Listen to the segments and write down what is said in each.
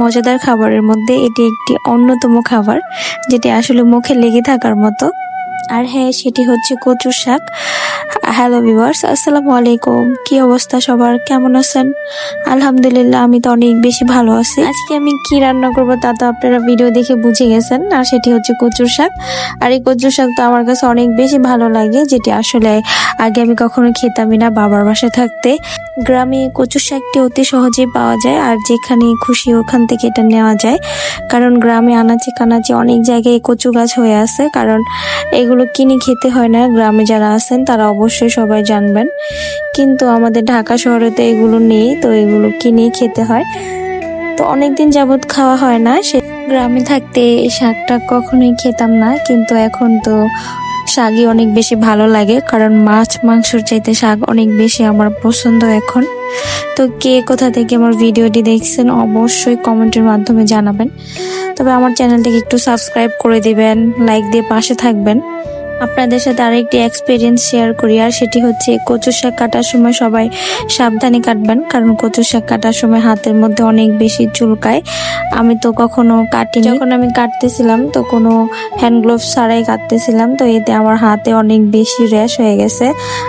মজাদার খাবারের মধ্যে এটি একটি অন্যতম খাবার, যেটি আসলে মুখে লেগে থাকার মতো। আর হ্যাঁ সেটি হচ্ছে কচুর শাক। হ্যালো ভিউয়ার্স আসসালামু আলাইকুম। কি অবস্থা সবার? কেমন আছেন? আলহামদুলিল্লাহ, আমি তো অনেক বেশি ভালো আছি। আজকে আমি কি রান্না করব তা তো আপনারা ভিডিও দেখে বুঝে গেছেন। আর সেটি হচ্ছে কচুর শাক। আর এই কচুর শাক তো আমার কাছে অনেক বেশি ভালো লাগে, যেটি আসলে আগে আমি কখনো খেতামই না বাবার বাসায় থাকতে। গ্রামে কচু শাকটি অতি সহজেই পাওয়া যায় আর যেখানে খুশি ওখান থেকে এটা নেওয়া যায়। কারণ গ্রামে আনাচে কানাচে অনেক জায়গায় কচু গাছ হয়ে আছে। কারণ এগুলো কিনে খেতে হয় না। গ্রামে যারা আছেন, তারা অবশ্যই সবাই জানবেন। কিন্তু আমাদের ঢাকা শহরে তো এগুলো নেই, তো এগুলো কিনেই খেতে হয়। তো অনেকদিন যাবৎ খাওয়া হয় না। সে গ্রামে থাকতে এই শাকটা কখনোই খেতাম না। কিন্তু এখন তো শাকই অনেক বেশি ভালো লাগে, কারণ মাছ, মাংসর চাইতে শাক অনেক বেশি আমার পছন্দ এখন। তো কে কোথা থেকে আমার ভিডিওটি দেখছেন অবশ্যই কমেন্টের মাধ্যমে জানাবেন। তবে আমার চ্যানেলটিকে একটু সাবস্ক্রাইব করে দিবেন, লাইক দিয়ে পাশে থাকবেন। আপনাদের সাথে আরেকটি এক্সপিরিয়েন্স শেয়ার করি, আর সেটি হচ্ছে কচু শাক কাটার সময় সবাই সাবধানে কাটবেন, কারণ কচু শাক কাটার সময় হাতের মধ্যে অনেক বেশি চুলকায়। আমি তো কখনো কাটিনি। যখন আমি কাটতেছিলাম, তো কোনো হ্যান্ড গ্লোভস ছাড়াই কাটতেছিলাম, তো এতে আমার হাতে অনেক বেশি র্যাশ হয়ে গেছে।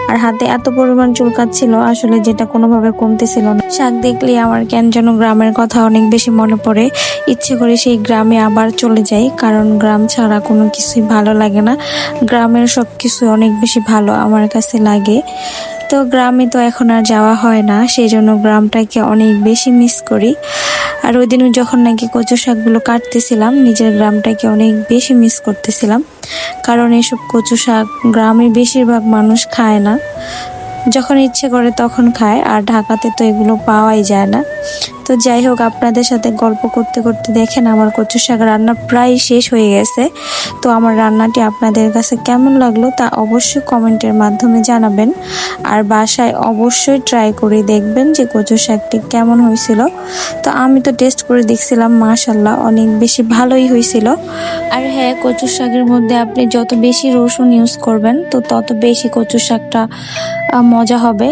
আর হাতে এত পরিমাণ চুলকাচ্ছিল, আসলে যেটা কোনোভাবে কমতেছিল না। শাক দেখলে আমার কেন যেন গ্রামের কথা অনেক বেশি মনে পড়ে। ইচ্ছে করে সেই গ্রামে আবার চলে যাই, কারণ গ্রাম ছাড়া কোনো কিছুই ভালো লাগে না। গ্রামের সব কিছু অনেক বেশি ভালো আমার কাছে লাগে। তো গ্রামে তো এখন আর যাওয়া হয় না সেই জন্য গ্রামটাকে অনেক বেশি মিস করি। আর ওই দিন যখন নাকি কচু শাকগুলো কাটতেছিলাম, নিজের গ্রামটাকে অনেক বেশি মিস করতেছিলাম। কারণ এসব কচু শাক গ্রামে বেশিরভাগ মানুষ খায় না। যখন ইচ্ছে করে তখন খায়, আর ঢাকাতে তো এগুলো পাওয়াই যায় না। তো যাই হোক, আপনাদের সাথে গল্প করতে করতে দেখেন আমার কচু শাক রান্না প্রায় শেষ হয়ে গেছে। তো আমার রান্নাটি আপনাদের কাছে কেমন লাগল তা অবশ্যই কমেন্টের মাধ্যমে জানাবেন। আর বাসায় অবশ্যই ট্রাই করে দেখবেন যে কচু শাকটি কেমন হয়েছিল। তো আমি তো টেস্ট করে দেখছিলাম মাশাল্লাহ অনেক বেশি ভালোই হয়েছিল। আর হ্যাঁ কচু শাকের মধ্যে আপনি যত বেশি রসুন ইউজ করবেন, তো তত বেশি কচু শাকটা মজা হবে।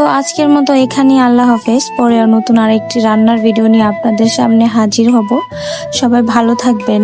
তো আজকের মতো এখানেই আল্লাহ হাফেজ। পরে নতুন আরেকটি রান্নার ভিডিও নিয়ে আপনাদের সামনে হাজির হব। সবাই ভালো থাকবেন।